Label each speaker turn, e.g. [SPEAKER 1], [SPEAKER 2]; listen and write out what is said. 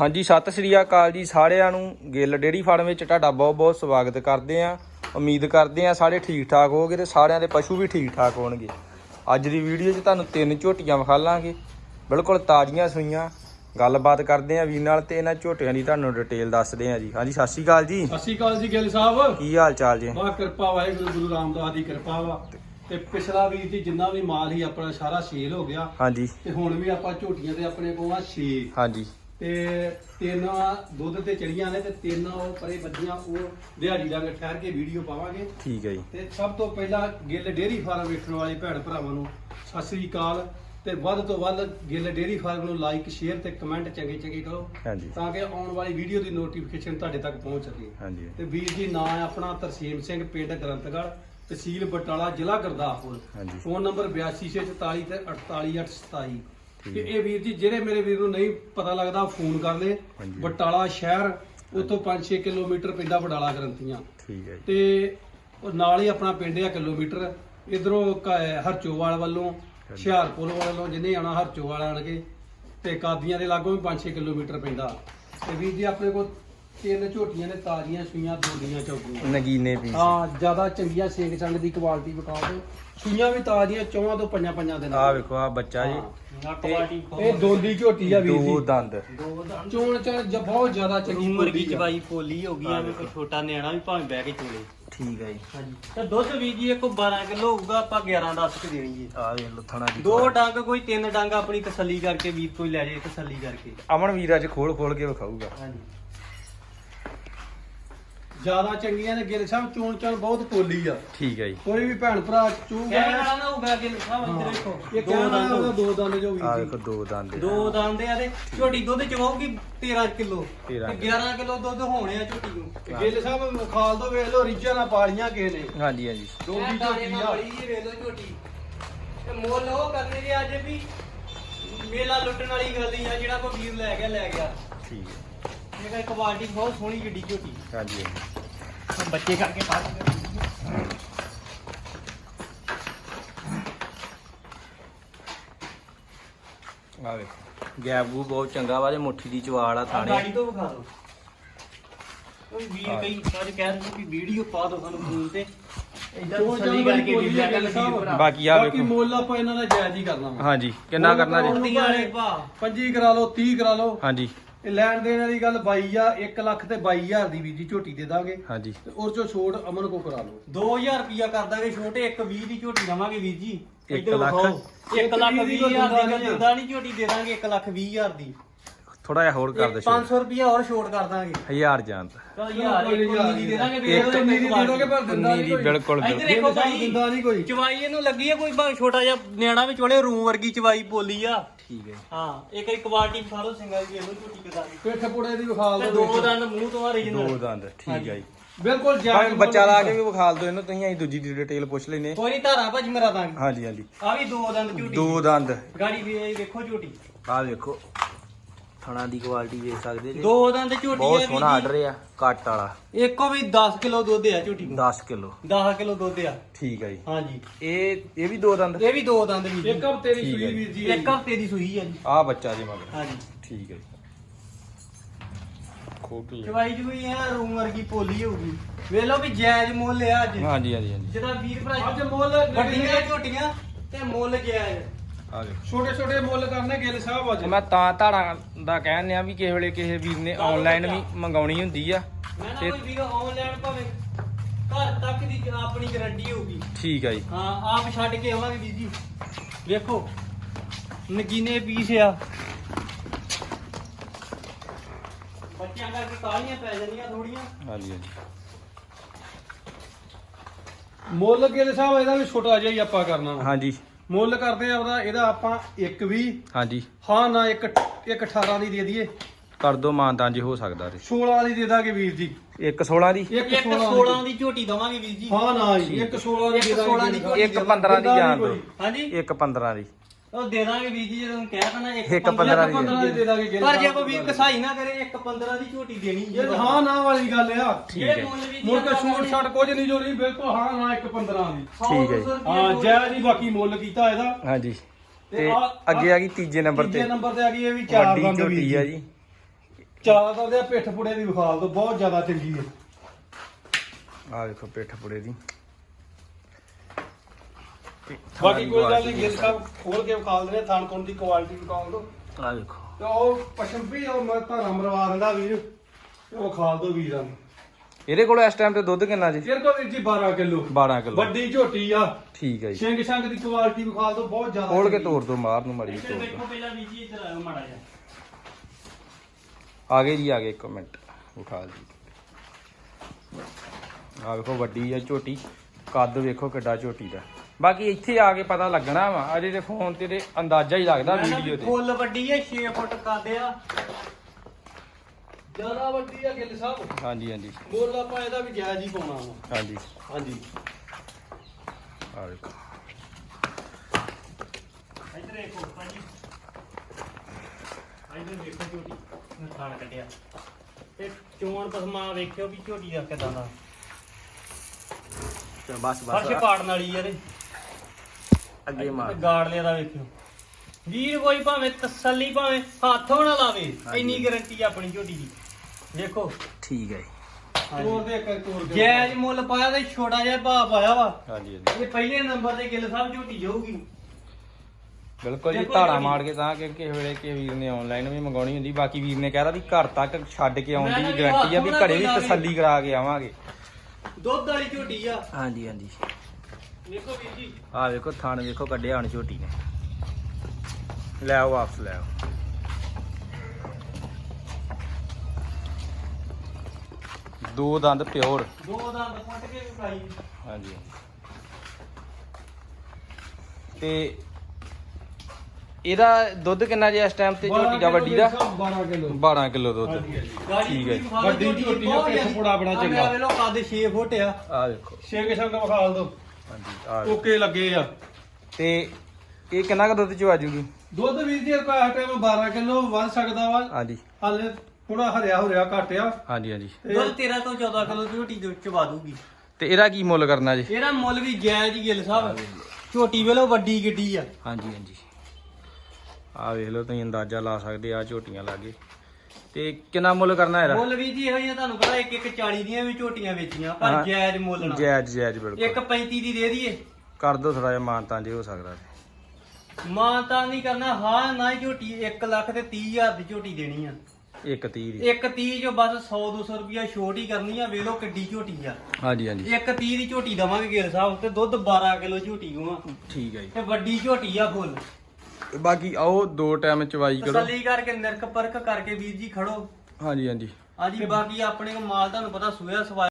[SPEAKER 1] ਹਾਂਜੀ ਸਤਿ ਸ੍ਰੀ ਅਕਾਲ ਜੀ ਸਾਰਿਆਂ ਨੂੰ। ਗਿੱਲ ਡੇਰੀ ਫਾਰਮ ਵਿੱਚ ਤੁਹਾਡਾ ਬਹੁਤ-ਬਹੁਤ ਸਵਾਗਤ ਕਰਦੇ ਆਂ ਉਮੀਦ ਕਰਦੇ ਆਂ ਸਾਰੇ ਠੀਕ ਠਾਕ ਹੋਗੇ ਤੇ ਸਾਰਿਆਂ ਦੇ ਪਸ਼ੂ ਵੀ ਠੀਕ ਠਾਕ ਹੋਣਗੇ। ਅੱਜ ਦੀ ਵੀਡੀਓ 'ਚ ਤੁਹਾਨੂੰ ਤਿੰਨ ਝੋਟੀਆਂ ਵਿਖਾਲਾਂਗੇ ਬਿਲਕੁਲ ਤਾਜ਼ੀਆਂ ਸੂਈਆਂ। ਗੱਲਬਾਤ ਕਰਦੇ ਆਂ ਵੀਰ ਨਾਲ ਤੇ ਇਹਨਾਂ ਝੋਟੀਆਂ ਦੀ ਤੁਹਾਨੂੰ ਡਿਟੇਲ ਦੱਸਦੇ ਆਂ ਜੀ। ਹਾਂਜੀ ਸਤਿ ਸ੍ਰੀ ਅਕਾਲ ਜੀ।
[SPEAKER 2] ਸਤਿ ਸ਼੍ਰੀ ਅਕਾਲ ਜੀ ਗਿੱਲ ਸਾਹਿਬ।
[SPEAKER 1] ਕੀ ਹਾਲ ਚਾਲ ਜੀ?
[SPEAKER 2] ਬਾ ਕਿਰਪਾ ਵਾਹਿਗੁਰੂ ਗੁਰੂ ਰਾਮਦਾਸ ਦੀ ਕਿਰਪਾ ਵਾ। ਤੇ ਪਿਛਲਾ ਵੀਰ ਜੀ ਜਿੰਨਾ ਵੀ ਮਾਲ ਹੀ ਆਪਣਾ ਸਾਰਾ ਸੇਲ ਹੋ ਗਿਆ।
[SPEAKER 1] ਹਾਂਜੀ।
[SPEAKER 2] ਤੇ ਹੁਣ ਵੀ ਆਪਾਂ ਝੋਟੀਆਂ ਤੇ ਆਪਣੇ ਕੋਲ ਆ 6
[SPEAKER 1] ਹਾਂਜੀ।
[SPEAKER 2] ਤੇ ਤਿੰਨ ਦੁੱਧ ਤੇ ਚੜੀਆਂ ਨੇ ਤੇ ਤਿੰਨ ਉਹ ਪਰੇ ਬੱਦੀਆਂ ਉਹ ਦਿਹਾੜੀ ਦਾ ਠਹਿਰ ਕੇ ਵੀਡੀਓ ਪਾਵਾਂਗੇ।
[SPEAKER 1] ਠੀਕ ਹੈ ਜੀ।
[SPEAKER 2] ਤੇ ਸਭ ਤੋਂ ਪਹਿਲਾਂ ਗਿੱਲ ਡੇਅਰੀ ਫਾਰਮ ਵੇਖਣ ਵਾਲੇ ਭੈਣ ਭਰਾਵਾਂ ਨੂੰ ਸਤਿ ਸ੍ਰੀ ਅਕਾਲ। ਤੇ ਵੱਧ ਤੋਂ ਵੱਧ ਗਿੱਲ ਡੇਅਰੀ ਫਾਰਮ ਨੂੰ ਲਾਈਕ ਸ਼ੇਅਰ ਤੇ ਕਮੈਂਟ ਚੰਗੇ ਚੰਗੇ ਕਰੋ।
[SPEAKER 1] ਹਾਂਜੀ।
[SPEAKER 2] ਤਾਂ ਕਿ ਆਉਣ ਵਾਲੀ ਵੀਡੀਓ ਦੀ ਨੋਟੀਫਿਕੇਸ਼ਨ ਤੁਹਾਡੇ ਤੱਕ ਪਹੁੰਚ ਸਕੇ।
[SPEAKER 1] ਹਾਂਜੀ।
[SPEAKER 2] ਤੇ ਵੀਰ ਜੀ ਨਾਂ ਹੈ ਆਪਣਾ ਤਰਸੀਮ ਸਿੰਘ ਪਿੰਡ ਗ੍ਰੰਥਗੜ੍ਹ ਤਹਿਸੀਲ ਬਟਾਲਾ ਜ਼ਿਲ੍ਹਾ ਗੁਰਦਾਸਪੁਰ। ਫੋਨ ਨੰਬਰ 8244 ਤੇ 48827
[SPEAKER 1] ਠੀਕ
[SPEAKER 2] ਤੇ
[SPEAKER 1] ਹੈ।
[SPEAKER 2] ਇਹ ਵੀਰ ਜੀ ਜਿਹੜੇ ਮੇਰੇ ਵੀਰ ਨੂੰ ਨਹੀਂ ਪਤਾ ਲੱਗਦਾ ਫੋਨ ਕਰ ਲੈ
[SPEAKER 1] ਹਾਂਜੀ।
[SPEAKER 2] ਬਟਾਲਾ ਸ਼ਹਿਰ ਉਤੋਂ 5-6 ਕਿਲੋਮੀਟਰ ਪੈਂਦਾ ਬਟਾਲਾ ਗ੍ਰੰਥੀਆਂ।
[SPEAKER 1] ਠੀਕ ਹੈ ਜੀ।
[SPEAKER 2] ਤੇ ਉਹ ਨਾਲ ਹੀ ਆਪਣਾ ਪਿੰਡ ਆ ਕਿਲੋਮੀਟਰ। ਇਧਰੋਂ ਹਰਚੋਵਾਲ ਵੱਲੋਂ ਹੁਸ਼ਿਆਰਪੁਰ ਵੱਲੋਂ ਜਿਹਨੇ ਆਉਣਾ ਹਰਚੋਵਾਲ ਆਣ ਕੇ ਤੇ ਕਾਦੀਆਂ ਦੇ ਲਾਗੋਂ ਵੀ 5-6 ਕਿਲੋਮੀਟਰ ਪੈਂਦਾ। ਤੇ ਵੀਰ ਜੀ ਆਪਣੇ ਕੋਲ ਤਿੰਨ ਝੋਟੀਆਂ ਨੇ ਤਾਜ਼ੀਆਂ ਸੂਈਆਂ ਦੋਡੀਆਂ ਚੌਕੀਆਂ
[SPEAKER 1] ਨਗੀਨੇ ਪੀਸ
[SPEAKER 2] ਹਾਂ ਜ਼ਿਆਦਾ ਚੰਗੀਆਂ ਸੇਕ ਚੰਗ ਦੀ ਕੁਆਲਿਟੀ ਵਿਖਾਓ ਤੇ। ਸੂਈਆਂ ਵੀ ਤਾਜ਼ੀਆਂ ਚੌਵਾਂ ਤੋਂ ਪੰਜਾਂ ਪੰਜਾਂ ਦੇ
[SPEAKER 1] ਆਹ ਵੇਖੋ ਆ ਬੱਚਾ ਜੀ।
[SPEAKER 2] ਇਹ ਦੋਂਦੀ ਝੋਟੀ ਆ ਵੀਰ
[SPEAKER 1] ਦੋ
[SPEAKER 2] ਜੀ
[SPEAKER 1] ਦੰਦ।
[SPEAKER 2] ਚੋਣ ਚ ਜ- ਬਹੁਤ ਜ਼ਿਆਦਾ ਚੰਗੀ
[SPEAKER 3] ਉਮਰ
[SPEAKER 2] ਆ।
[SPEAKER 3] ਚਵਾਈ ਪੋਲੀ ਹੋ ਗਈ ਐਵੇਂ ਕੋਈ ਛੋਟਾ ਨਿਆਣਾ ਵੀ ਭਾਵੇਂ ਬਹਿ ਕੇ ਚੋਲੇ।
[SPEAKER 1] ਠੀਕ ਹੈ ਜੀ।
[SPEAKER 3] ਹਾਂਜੀ। ਤੇ ਦੁੱਧ ਵੀ ਜੀ ਇੱਕ 12 ਕਿਲੋ ਹੋਊਗਾ ਆਪਾਂ 11 10 ਕੇ ਦੇਣੀ ਜੀ।
[SPEAKER 1] ਆ ਵੇਖ ਲੋ ਥਣਾ ਦੀ
[SPEAKER 3] ਦੋ ਡੰਗ ਕੋਈ ਤਿੰਨ ਡੰਗ ਆਪਣੀ ਤਸੱਲੀ ਕਰਕੇ ਵੀਰ ਕੋਈ ਲੈ ਜੇ ਤਸੱਲੀ ਕਰਕੇ।
[SPEAKER 1] ਅਮਨ ਵੀਰ ਅੱਜ ਖੋਲ ਖੋਲ ਕੇ ਵਿਖਾਊਗਾ।
[SPEAKER 3] ਹਾਂਜੀ।
[SPEAKER 2] ਜ਼ਿਆਦਾ ਚੰਗੀਆਂ ਨੇ ਗਿਲ ਸਾਹਿਬ ਚੋਣ ਚਾਣ ਬਹੁਤ ਪੋਲੀ ਆ।
[SPEAKER 1] ਠੀਕ ਹੈ ਜੀ।
[SPEAKER 2] ਕੋਈ ਵੀ ਭੈਣ ਭਰਾ ਚੂਗਾ
[SPEAKER 3] ਕਹਿਣ ਵਾਲਾ ਨਾ ਹੋਊਗਾ ਕਿ ਸਾਹਿਬ ਇੱਧਰ ਦੇਖੋ।
[SPEAKER 2] ਇਹ
[SPEAKER 3] ਦੋ
[SPEAKER 2] ਕਹਿਣਾ
[SPEAKER 3] ਦੰਦ
[SPEAKER 2] ਉਹਦਾ ਦੋ ਦੰਦ ਜੋ
[SPEAKER 1] ਆ
[SPEAKER 2] ਵੀ
[SPEAKER 1] ਵੇਖੋ ਦੋ ਦੰਦ ਦੇ।
[SPEAKER 3] ਦੋ ਦੰਦ ਆ ਤੇ ਝੋਟੀ ਦੁੱਧ ਚਵਾਉਗੀ 13 ਕਿਲੋ। ਤੇ
[SPEAKER 1] 13
[SPEAKER 3] 11 ਕਿਲੋ ਦੁੱਧ ਹੋਣੇ ਆ ਝੋਟੀ ਨੂੰ।
[SPEAKER 2] ਗਿੱਲ ਸਾਹਿਬ ਖਾਲ ਦੋ ਵੇਖ ਲੋ ਰੀਝਾਂ ਨਾਲ ਪਾਲੀਆਂ ਕਿਸੇ ਨੇ।
[SPEAKER 1] ਹਾਂਜੀ ਹਾਂਜੀ।
[SPEAKER 2] ਦੋ
[SPEAKER 3] ਇਹ
[SPEAKER 2] ਦੀ
[SPEAKER 3] ਦਾਣੇ
[SPEAKER 2] ਝੋਟੀ
[SPEAKER 3] ਨਾਲ
[SPEAKER 2] ਆ।
[SPEAKER 3] ਬੜੀ ਜੀ ਵੇਖ ਲਓ ਝੋਟੀ। ਤੇ ਮੁੱਲ ਉਹ ਕਰਨੇ ਜੀ ਅੱਜ ਵੀ ਮੇਲਾ ਲੁੱਟਣ ਵਾਲੀ ਗੱਲ ਹੀ ਆ ਜਿਹੜਾ ਕੋਈ ਵੀਰ ਲੈ ਗਿਆ ਲੈ ਗਿਆ।
[SPEAKER 1] ਠੀਕ ਹੈ।
[SPEAKER 3] ਇਹ ਕੋਈ ਕੁਆਲਿਟੀ ਬਹੁਤ ਸੋਹਣੀ ਗੱਡੀ ਝੋਟੀ।
[SPEAKER 1] ਹਾਂਜੀ ਹਾਂਜੀ।
[SPEAKER 3] ਬੱਚੇ ਕਰਕੇ ਪਾ
[SPEAKER 1] ਆ ਵੇਖੋ ਗੈਪ ਗੂ ਬਹੁਤ ਚੰਗਾ ਵਾ ਤੇ ਮੁੱਠੀ ਦੀ ਚਵਾੜ ਆ ਥਾਣੇ।
[SPEAKER 3] ਗਾੜੀ ਤੋਂ ਵਿਖਾ ਦਿਓ। ਉਹ ਵੀਰ ਕਈ ਅੱਜ ਕਹਿ ਰਹੇ ਸੀ ਵੀ ਵੀਡੀਓ ਪਾ ਦਿਓ ਸਾਨੂੰ ਫੋਨ ਤੇ। ਇਦਾਂ
[SPEAKER 2] ਚੋਣ
[SPEAKER 3] ਤਸੱਲੀ
[SPEAKER 2] ਚਾਣ
[SPEAKER 3] ਕਰਕੇ
[SPEAKER 2] ਬੜੀ
[SPEAKER 3] ਡੀਲਿਆ
[SPEAKER 2] ਪੋਲੀ ਆ
[SPEAKER 3] ਕਰ
[SPEAKER 2] ਗਿੱਲ ਸਾਹਿਬ।
[SPEAKER 1] ਬਾਕੀ ਆ
[SPEAKER 2] ਬਾਕੀ
[SPEAKER 1] ਵੇਖੋ।
[SPEAKER 2] ਮੁੱਲ ਆਪਾਂ ਇਹਨਾਂ ਦਾ ਜਾਇਜ਼ ਹੀ ਕਰਨਾ ਵਾ।
[SPEAKER 1] ਹਾਂਜੀ ਕਿੰਨਾ ਕਰਨਾ ਜੀ?
[SPEAKER 2] ਮੁੱਲ
[SPEAKER 3] ਦੀਆਂ ਨੇ ਭਾ।
[SPEAKER 2] 25 ਕਰਾ ਲਓ 30 ਕਰਾ ਲਓ।
[SPEAKER 1] ਹਾਂਜੀ।
[SPEAKER 2] ਇਹ ਲੈਣ ਦੇਣ ਵਾਲੀ ਗੱਲ 22 ਆ 1 ਲੱਖ ਤੇ 22000 ਦੀ ਜੀ ਝੋਟੀ ਦੇ ਦਾਂਗੇ
[SPEAKER 1] ਹਾਂਜੀ
[SPEAKER 2] ਤੇ ਉਸ ਚੋਂ ਛੋਟ ਅਮਨ ਕੋ ਕਰਾ ਲਓ
[SPEAKER 3] 2000 ਰੁਪਿਆ ਕਰ ਦਾਂਗੇ ਛੋਟੇ ਇੱਕ 20 ਦੀ ਝੋਟੀ ਦਵਾਂਗੇ ਵੀਰ ਜੀ
[SPEAKER 1] ਇੱਕ
[SPEAKER 3] ਇੱਧਰ
[SPEAKER 1] ਲੱਖ?
[SPEAKER 3] ਵਿਖਾਓ। ਇੱਕ ਲੱਖ
[SPEAKER 2] ਵੀਹ ਦੀ
[SPEAKER 3] 20 ਹਜ਼ਾਰ
[SPEAKER 2] ਦਿੰਦਾ ਨਹੀਂ।
[SPEAKER 3] ਝੋਟੀ ਦੇ ਦਾਂਗੇ 1 ਲੱਖ 20 ਹਜ਼ਾਰ ਦੀ
[SPEAKER 1] ਥੋੜਾ ਜਿਹਾ ਹੋਰ ਕਰ ਦੇ ਸ਼ੋ
[SPEAKER 3] 500 ਰੁਪਿਆ ਹੋਰ ਛੋਟ ਕਰ ਦਾਂਗੇ।
[SPEAKER 1] ਹਜ਼ਾਰ ਜਾਨ ਤਾਂ।
[SPEAKER 3] ਯਾਰ ਇੱਕ ਉਨੀ ਦੀ ਦੇ ਦਾਂਗੇ
[SPEAKER 1] ਇੱਕ
[SPEAKER 3] ਵੇਖ
[SPEAKER 2] ਉਨੀ ਦੀ ਦੇ ਦੋਗੇ ਪਰ ਦਿੰਦਾ ਨਹੀਂ
[SPEAKER 1] ਦੀ
[SPEAKER 2] ਕੋਈ।
[SPEAKER 1] ਬਿਲਕੁਲ
[SPEAKER 3] ਇੱਧਰ ਦੇਖੋ
[SPEAKER 2] ਦਿੰਦਾ ਨਹੀਂ ਕੋਈ।
[SPEAKER 3] ਚਵਾਈ ਇਹਨੂੰ ਲੱਗੀ ਹੈ ਕੋਈ ਭਾਵੇਂ ਛੋਟਾ ਜਿਹਾ ਨਿਆਣਾ ਵੀ ਚੋਲੇ ਰੂਮ ਵਰਗੀ ਚਵਾਈ ਬੋਲੀ ਆ।
[SPEAKER 1] ਠੀਕ ਹੈ।
[SPEAKER 3] ਹਾਂ ਇੱਕ ਇੱਕ ਕੁਆਲਿਟੀ ਸਾਰੋ ਸਿੰਘਾਂ ਦੀ ਇਹਨੂੰ ਝੋਟੀ ਕਿਦਾਂ ਦੀ
[SPEAKER 2] ਪਿੱਠ ਪੁੜੇ ਦੀ ਵਿਖਾਲ ਦੋ
[SPEAKER 3] ਦੋ ਦੰਦ ਮੂੰਹ ਤੋਂ ਆ
[SPEAKER 1] ਦੋ ਦੰਦ ਠੀਕ ਹੈ ਜੀ।
[SPEAKER 2] ਬਿਲਕੁਲ ਜਾਇਜ਼
[SPEAKER 1] ਬੱਚਾ ਲਾ ਕੇ ਵੀ ਵਿਖਾਲ ਦਿਓ ਇਹਨੂੰ ਤੁਸੀਂ ਅਸੀਂ ਦੂਜੀ ਦੀ ਡਿਟੇਲ ਪੁੱਛ ਲੈਨੇ
[SPEAKER 3] ਕੋਈ ਨਹੀਂ ਧਾਰਾ ਭਾਜੀ ਮਰਾ ਦਾਂਗੇ
[SPEAKER 1] ਹਾਂਜੀ ਹਾਂਜੀ।
[SPEAKER 3] ਆ ਵੀ ਦੋ ਦੰਦ ਝੋਟੀ
[SPEAKER 1] ਦੋ ਦੰਦ।
[SPEAKER 3] ਗਾੜੀ ਵੀ ਇਹ ਵੇਖੋ ਝੋਟੀ
[SPEAKER 1] ਆਹ ਵੇਖੋ ਥਣਾ ਦੀ ਕੁਆਲਿਟੀ ਵੇਖ ਸਕਦੇ ਜੀ।
[SPEAKER 3] ਦੋ ਦੰਦ ਝੋਟੀ
[SPEAKER 1] ਬਹੁਤ
[SPEAKER 3] ਆ
[SPEAKER 1] ਸੋਹਣਾ ਆਰਡਰ ਆ ਕੱਟ ਵਾਲਾ।
[SPEAKER 3] ਵੀ ਇੱਕੋ ਵੀ 10 ਕਿਲੋ ਦੁੱਧ ਆ ਝੋਟੀ ਨੂੰ।
[SPEAKER 1] 10 ਕਿਲੋ।
[SPEAKER 3] 10 ਕਿਲੋ ਦੁੱਧ ਆ।
[SPEAKER 1] ਠੀਕ ਹੈ ਜੀ।
[SPEAKER 3] ਹਾਂਜੀ।
[SPEAKER 1] ਇਹ ਇਹ ਵੀ ਦੋ ਦੰਦ?
[SPEAKER 3] ਇਹ ਵੀ ਦੋ ਦੰਦ ਵੀ
[SPEAKER 2] ਇੱਕ ਹਫ਼ਤੇ ਦੀ ਸੂਈ ਵੀਰ ਜੀ।
[SPEAKER 3] ਇੱਕ ਹਫ਼ਤੇ ਦੀ ਸੂਈ ਆ ਜੀ।
[SPEAKER 1] ਆਹ ਬੱਚਾ ਜੀ ਮਗਰ।
[SPEAKER 3] ਹਾਂਜੀ।
[SPEAKER 1] ਠੀਕ ਹੈ ਜੀ। ਖੋਟੂ
[SPEAKER 3] ਚਵਾਈ ਜੂਈ ਆ ਰੂਮ ਵਰਗੀ ਪੋਲੀ ਹੋਊਗੀ। ਵੇਖ ਲਓ ਵੀ ਜਾਇਜ਼ ਮੁੱਲ ਆ ਅੱਜ।
[SPEAKER 1] ਹਾਂਜੀ ਹਾਂਜੀ ਹਾਂਜੀ।
[SPEAKER 3] ਜਿਹਦਾ ਵੀਰ ਭਰਾ
[SPEAKER 2] ਅੱਜ ਮੁੱਲ
[SPEAKER 3] ਵੱਡੀਆਂ ਝੋਟੀਆਂ ਤੇ ਮੁੱਲ ਜਾਇਜ਼।
[SPEAKER 1] ਆ ਵੇਖੋ
[SPEAKER 2] ਛੋਟੇ ਛੋਟੇ ਮੁੱਲ ਕਰਨੇ ਗਿੱਲ ਸਾਹਿਬ ਅੱਜ।
[SPEAKER 1] ਮੈਂ ਤਾਂ ਧਾਰਾਂ ਦਾ ਕਹਿਣ ਆ ਵੀ ਕਿਸੇ ਵੇਲੇ ਕਿਸੇ ਵੀਰ ਨੇ ਆਨਲਾਈਨ ਵੀ ਮੰਗਾਉਣੀ ਹੁੰਦੀ ਆ।
[SPEAKER 3] ਮੈਂ ਨਾ
[SPEAKER 1] ਤੇ
[SPEAKER 3] ਕੋਈ ਵੀਰ ਆਨਲਾਈਨ ਭਾਵੇਂ ਘਰ ਤੱਕ ਦੀ ਆਪਣੀ ਗਾਰੰਟੀ ਹੋਊਗੀ।
[SPEAKER 1] ਠੀਕ ਹੈ ਜੀ।
[SPEAKER 3] ਹਾਂ ਆਪ ਛੱਡ ਕੇ ਆਵਾਂਗੇ ਵੀਰ ਜੀ। ਵੇਖੋ ਨਗੀਨੇ ਪੀਸ ਆ। ਬੱਚਿਆਂ ਕਰਕੇ ਕਾਲੀਆਂ ਪੈ ਜਾਂਦੀਆਂ ਥੋੜੀਆਂ।
[SPEAKER 1] ਹਾਂਜੀ ਹਾਂਜੀ।
[SPEAKER 2] ਮੁੱਲ ਗਿੱਲ ਸਾਹਿਬ ਇਹਦਾ ਵੀ ਛੋਟਾ ਜਿਹਾ ਹੀ ਆਪਾਂ ਕਰਨਾ।
[SPEAKER 1] ਹਾਂਜੀ।
[SPEAKER 2] ਮੁੱਲ ਕਰਦੇ ਆ ਉਹਦਾ ਇਹਦਾ ਆਪਾਂ 120
[SPEAKER 1] ਹਾਂਜੀ।
[SPEAKER 2] ਹਾਂ ਨਾ ਇੱਕ ਇੱਕ 18 ਦੀ ਦੇ ਦਈਏ।
[SPEAKER 1] ਕਰ ਦੋ ਮਾਨਤਾਂ ਜੀ ਹੋ ਸਕਦਾ ਤੇ।
[SPEAKER 2] 16 ਦੀ ਦੇ ਦਾਂਗੇ ਵੀਰ ਜੀ।
[SPEAKER 1] ਇੱਕ 16 ਦੀ?
[SPEAKER 2] ਇੱਕ
[SPEAKER 3] ਇੱਕ
[SPEAKER 2] 16
[SPEAKER 3] 16 ਦੀ। ਝੋਟੀ ਦਵਾਂਗੇ ਵੀਰ ਜੀ।
[SPEAKER 2] ਹਾਂ ਨਾ ਜੀ ਇੱਕ 16 ਦੀ
[SPEAKER 3] ਇੱਕ
[SPEAKER 2] ਦੇ ਦਾਂਗੇ
[SPEAKER 3] 16 ਦੀ
[SPEAKER 1] ਇੱਕ 15 ਦੀ ਜਾਣ ਦੋ।
[SPEAKER 3] ਹਾਂਜੀ।
[SPEAKER 1] ਇੱਕ 15 ਦੀ।
[SPEAKER 3] ਉਹ ਦੇ ਦਾਂਗੇ ਵੀਰ ਜੀ ਜਦੋਂ ਕਹਿ ਤਾ ਨਾ
[SPEAKER 1] ਇੱਕ
[SPEAKER 3] ਇੱਕ
[SPEAKER 1] 15
[SPEAKER 3] 15
[SPEAKER 1] ਦੀ
[SPEAKER 2] 15 ਦੀ ਦੇ ਦਾਂਗੇ ਗਿੱਲ
[SPEAKER 3] ਪਰ ਜੇ
[SPEAKER 2] ਸਾਹਿਬ
[SPEAKER 3] ਕੋਈ ਵੀਰ ਕਸਾਈ ਨਾ ਕਰੇ ਇੱਕ 15 ਦੀ ਝੋਟੀ ਦੇਣੀ ਜੀ
[SPEAKER 2] ਇਹ ਹਾਂ ਨਾ ਵਾਲੀ ਗੱਲ ਆ।
[SPEAKER 1] ਠੀਕ ਹੈ।
[SPEAKER 2] ਮੁੱਲ ਕੇ ਛੋਟ ਛੱਡ ਕੁਝ ਨਹੀਂ ਜੋ ਨਹੀਂ ਬਿਲਕੁਲ ਹਾਂ ਨਾ ਇੱਕ 15 ਦੀ।
[SPEAKER 1] ਠੀਕ ਹੈ ਜੀ।
[SPEAKER 2] ਹਾਂ ਜੈ ਜੀ ਬਾਕੀ ਮੁੱਲ ਕੀਤਾ ਇਹਦਾ।
[SPEAKER 1] ਹਾਂਜੀ।
[SPEAKER 2] ਤੇ
[SPEAKER 1] ਤੇ
[SPEAKER 2] ਆ-
[SPEAKER 1] ਅੱਗੇ ਆ ਗਈ ਤੀਜੇ ਨੰਬਰ
[SPEAKER 2] ਤੀਜੇ
[SPEAKER 1] ਤੇ
[SPEAKER 2] ਨੰਬਰ ਤੇ ਆ ਗਈ ਇਹ ਵੀ ਚਾਰ
[SPEAKER 1] ਵੱਡੀ
[SPEAKER 2] ਦੰਦ
[SPEAKER 1] ਝੋਟੀ ਆ
[SPEAKER 2] ਜੀ। ਪਿੱਠ ਪੁੜੇ ਦੀ ਵਿਖਾਲ ਤੋਂ ਬਹੁਤ ਜ਼ਿਆਦਾ ਚੰਗੀ ਹੈ।
[SPEAKER 1] ਆ ਦੇਖੋ ਪਿੱਠ ਪੁੜੇ ਦੀ।
[SPEAKER 2] ਬਾਕੀ
[SPEAKER 1] ਦੀ
[SPEAKER 2] ਕੋਈ ਗੱਲ ਨਹੀਂ ਗਿੱਲ ਸਾਹਿਬ ਖੋਲ ਕੇ ਵਿਖਾਲ ਦਿੰਦੇ ਥਾਣ ਕੋਣ ਦੀ ਕੁਆਲਿਟੀ ਵਿਖਾਲ ਦੋ
[SPEAKER 1] ਆ ਦੇਖੋ।
[SPEAKER 2] ਤੇ ਉਹ ਪਸ਼ਮ ਵੀ ਉਹ ਮੈਂ ਧਾਰਾ ਮਰਵਾ ਦਿੰਦਾ ਵੀਰ। ਤੇ ਉਹ ਖਾਲ ਦੋ ਵੀਰਾਂ ਨੂੰ।
[SPEAKER 1] ਇਹਦੇ ਕੋਲ ਇਸ ਟਾਈਮ ਤੇ ਦੁੱਧ ਕਿੰਨਾ ਜੀ?
[SPEAKER 2] ਫਿਰ ਕੋ ਵੀਰ ਜੀ 12 ਕਿਲੋ।
[SPEAKER 1] 12 ਕਿਲੋ।
[SPEAKER 2] ਵੱਡੀ ਝੋਟੀ ਆ।
[SPEAKER 1] ਠੀਕ ਹੈ ਜੀ।
[SPEAKER 2] ਸ਼ਿੰਗ ਸ਼ੰਗ ਦੀ ਕੁਆਲਿਟੀ ਵਿਖਾਲ ਦੋ ਬਹੁਤ ਜ਼ਿਆਦਾ
[SPEAKER 1] ਖੋਲ ਕੇ। ਤੋੜ ਦੋ ਮਾਰ ਨੂੰ ਮੜੀ ਤੋੜ
[SPEAKER 3] ਦੇਖੋ ਪਹਿਲਾਂ ਵੀ ਜੀ ਇੱਧਰ ਆਇਓ ਮਾੜਾ ਜਿਹਾ।
[SPEAKER 1] ਆ ਗਏ ਜੀ ਆ ਗਏ ਇੱਕ ਮਿੰਟ। ਉਠਾ ਜੀ। ਆ ਵੇਖੋ ਵੱਡੀ ਆ ਝੋਟੀ। ਕੱਦ ਵੇਖੋ ਕਿੱਡਾ ਝੋਟੀ ਦਾ। ਬਾਕੀ ਇੱਥੇ ਆ ਕੇ ਪਤਾ ਲੱਗਣਾ ਵਾ। ਅਜੇ ਤੇ ਫੋਨ ਤੇ ਤੇ ਅੰਦਾਜ਼ਾ ਹੀ ਲੱਗਦਾ ਵੀਡੀਓ ਤੇ।
[SPEAKER 3] ਫੁੱਲ ਵੱਡੀ ਹੈ 6 ਫੁੱਟ ਕੱਦ ਆ।
[SPEAKER 2] ਜ਼ਿਆਦਾ ਵੱਡੀ ਆ ਗਿੱਲ ਸਾਹਿਬ।
[SPEAKER 1] ਹਾਂਜੀ ਹਾਂਜੀ।
[SPEAKER 2] ਮੁੱਲ ਆਪਾਂ ਇਹਦਾ ਵੀ ਜਾਇਜ਼ ਹੀ ਪਾਉਣਾ ਵਾ।
[SPEAKER 1] ਹਾਂਜੀ।
[SPEAKER 2] ਹਾਂਜੀ।
[SPEAKER 1] ਆ ਵੇਖੋ।
[SPEAKER 3] ਇੱਧਰ ਦੇਖੋ ਭਾਜੀ। ਇੱਧਰ ਦੇਖੋ ਝੋਟੀ ਨੇ ਥਾਣ ਕੱਢਿਆ। ਤੇ ਚੋਣ ਪਸਮਾ ਵੇਖਿਓ ਵੀ ਝੋਟੀ ਦਾ ਕਿਦਾਂ ਦਾ।
[SPEAKER 1] ਬਸ
[SPEAKER 3] ਫਰਸ਼ ਪਾੜਨ ਵਾਲੀ ਯਾਰ ਇਹ।
[SPEAKER 1] ਅੱਗੇ ਮਾਰ।
[SPEAKER 3] ਗਾੜ ਲਿਆ ਦਾ ਵੇਖਿਓ। ਵੀਰ ਕੋਈ ਭਾਵੇਂ ਤਸੱਲੀ ਭਾਵੇਂ ਹੱਥੋਂ ਨਾ ਲਾਵੇ। ਇੰਨੀ ਗਾਰੰਟੀ ਆਪਣੀ ਝੋਟੀ ਦੀ। ਦੇਖੋ
[SPEAKER 1] ਠੀਕ ਹੈ ਜੀ।
[SPEAKER 2] ਤੋਰ ਦੇ ਇੱਕ ਤੋਰ ਦੇ।
[SPEAKER 3] ਜੈਜ ਮੁੱਲ ਪਾਇਆ ਤੇ ਛੋਟਾ ਜਿਹਾ ਭਾਅ ਪਾਇਆ ਵਾ।
[SPEAKER 1] ਹਾਂਜੀ ਹਾਂਜੀ।
[SPEAKER 3] ਇਹ ਪਹਿਲੇ ਨੰਬਰ ਤੇ ਗਿੱਲ ਸਾਹਿਬ ਝੋਟੀ ਜਾਊਗੀ।
[SPEAKER 1] ਬਿਲਕੁਲ ਜੀ ਧਾਰਾ। ਮਾਰ ਕੇ ਤਾਂ ਕਿ ਕਿਸੇ ਵੇਲੇ ਕਿਸੇ ਵੀਰ ਨੇ ਆਨਲਾਈਨ ਵੀ ਮੰਗਾਉਣੀ ਹੁੰਦੀ ਬਾਕੀ ਵੀਰ ਨੇ ਕਹਿਦਾ ਵੀ ਘਰ ਤੱਕ ਛੱਡ ਕੇ ਆਉਣ ਦੀ ਗਾਰੰਟੀ ਆ ਵੀ ਘਰੇ ਵੀ। ਤਸੱਲੀ ਕਰਾ ਕੇ ਆਵਾਂਗੇ।
[SPEAKER 3] ਦੁੱਧ ਵਾਲੀ ਝੋਟੀ ਆ।
[SPEAKER 1] ਹਾਂਜੀ ਹਾਂਜੀ।
[SPEAKER 3] ਦੇਖੋ ਵੀਰ ਜੀ।
[SPEAKER 1] ਆ ਵੇਖੋ ਥਣ ਵੇਖੋ ਕੱਢਿਆ ਹਣ ਝੋਟੀ ਨੇ। ਲੈ ਆਓ ਵਾਪਸ ਲੈ ਆਓ। ਦੋ ਦੰਦ ਪਿਓਰ।
[SPEAKER 3] ਦੋ ਦੰਦ ਪੁੱਟ ਕੇ ਵੀ ਖਾਈ
[SPEAKER 1] ਹਾਂਜੀ। ਤੇ ਇਹਦਾ ਦੁੱਧ ਕਿੰਨਾ ਜੀ ਇਸ ਟਾਈਮ ਤੇ ਝੋਟੀ ਦਾ ਵੱਡੀ ਦਾ?
[SPEAKER 2] 12 ਕਿਲੋ
[SPEAKER 1] 12 ਕਿਲੋ ਦੁੱਧ। ਠੀਕ ਹੈ।
[SPEAKER 3] ਵਿਖਾ
[SPEAKER 2] ਵੱਡੀ
[SPEAKER 3] ਝੋਟੀ ਜ਼ਿਆਦੀ।
[SPEAKER 2] ਪੁੜਾ ਬੜਾ ਚੰਗਾ।
[SPEAKER 3] ਕੱਦ 6 ਫੁੱਟ ਆ।
[SPEAKER 1] ਆ ਵੇਖੋ।
[SPEAKER 2] ਛੇ ਕਿਸਮ ਦਾ ਵਿਖਾਲ ਦੋ
[SPEAKER 1] ਹਾਂਜੀ ਆ ਵੇਖੋ।
[SPEAKER 2] ਓਕੇ ਲੱਗੇ ਆ।
[SPEAKER 1] ਤੇ ਇਹ ਕਿੰਨਾ ਕੁ ਦੁੱਧ ਚ ਆ ਜੂਗੀ?
[SPEAKER 2] ਦੁੱਧ ਵੀਰ ਜੀ ਕੋਈ ਆ ਟਾਈਮ 12 ਕਿਲੋ ਵੱਧ ਸਕਦਾ ਵਾ।
[SPEAKER 1] ਹਾਂਜੀ।
[SPEAKER 2] ਹਾਲੇ ਥੋੜਾ ਹਰਿਆ ਹੁਰਿਆ ਘਟਿਆ
[SPEAKER 1] ਹਾਂਜੀ ਹਾਂਜੀ।
[SPEAKER 3] ਦੁੱਧ 13 ਤੋਂ 14 ਕਿਲੋ ਝੋਟੀ ਦੇ ਵਿੱਚ ਵਾ ਦੂਗੀ।
[SPEAKER 1] ਤੇ ਇਹਦਾ ਕੀ ਮੁੱਲ ਕਰਨਾ ਜੀ?
[SPEAKER 3] ਇਹਦਾ ਮੁੱਲ ਵੀ ਜਾਇਜ਼ ਹੀ ਗਿੱਲ ਸਾਹਿਬ। ਝੋਟੀ ਵੇਲੋ ਵੱਡੀ ਗੱਡੀ ਆ।
[SPEAKER 1] ਹਾਂਜੀ ਹਾਂਜੀ। ਆ ਵੇਖ ਲਓ ਤੁਸੀਂ ਅੰਦਾਜ਼ਾ ਲਾ ਸਕਦੇ ਆ ਝੋਟੀਆਂ ਲਾਗੇ ਤੇ ਕਿੰਨਾ ਮੁੱਲ ਕਰਨਾ ਇਹਦਾ?
[SPEAKER 3] ਮੁੱਲ ਵੀ ਜੀ ਇਹੋ ਜਿਹਾ ਤੁਹਾਨੂੰ ਪਤਾ ਇੱਕ ਇੱਕ 40 ਦੀਆਂ ਵੀ ਝੋਟੀਆਂ ਵੇਚੀਆਂ ਪਰ
[SPEAKER 1] ਹਾਂ।
[SPEAKER 3] ਜਾਇਜ਼ ਮੁੱਲ ਨਾ।
[SPEAKER 1] ਜਾਇਜ਼ ਜਾਇਜ਼ ਬਿਲਕੁਲ।
[SPEAKER 3] ਇੱਕ 35 ਦੀ ਦੇ ਦਈਏ।
[SPEAKER 1] ਕਰ ਦੋ ਥੋੜਾ ਜਿਹਾ ਮਾਨਤਾਂ ਜੇ ਹੋ ਸਕਦਾ ਤੇ।
[SPEAKER 3] ਮਾਂ ਤਾਂ ਨਹੀਂ ਕਰਨਾ ਹਾਂ ਨਾ ਹੀ ਝੋਟੀ 1 ਲੱਖ ਤੇ 30 ਹਜ਼ਾਰ ਦੀ ਝੋਟੀ ਦੇਣੀ ਆ।
[SPEAKER 1] ਇੱਕ 30 ਦੀ।
[SPEAKER 3] ਇੱਕ 30 ਜੋ ਬਸ 100 200 ਰੁਪਿਆ ਛੋਟ ਹੀ ਕਰਨੀ ਆ ਵੇਲੋ ਕਿੱਡੀ ਝੋਟੀ ਆ।
[SPEAKER 1] ਹਾਂਜੀ ਹਾਂਜੀ।
[SPEAKER 3] ਇੱਕ 30 ਦੀ ਝੋਟੀ ਦਵਾਂਗੇ ਗਿਲ ਸਾਹਿਬ ਤੇ ਦੁੱਧ 12 ਕਿਲੋ ਝੋਟੀ ਨੂੰ ਆ।
[SPEAKER 1] ਠੀਕ ਹੈ ਜੀ।
[SPEAKER 3] ਤੇ ਵੱਡੀ ਝੋਟੀ ਆ ਫੁੱਲ।
[SPEAKER 1] ਬਾਕੀ ਆਓ ਦੋ ਟਾਈਮ ਚਵਾਈ ਕਰੋ।
[SPEAKER 3] ਤਸੱਲੀ ਕਰਕੇ ਨਿਰਖ ਪਰਖ ਕਰਕੇ ਵੀਰ ਜੀ ਖੜੋ।
[SPEAKER 1] ਹਾਂਜੀ ਹਾਂਜੀ।
[SPEAKER 3] ਹਾਂਜੀ ਬਾਕੀ ਆਪਣੇ ਕੋਲ ਮਾਲ ਤੁਹਾਨੂੰ ਪਤਾ ਸੂਇਆ ਸਵਾ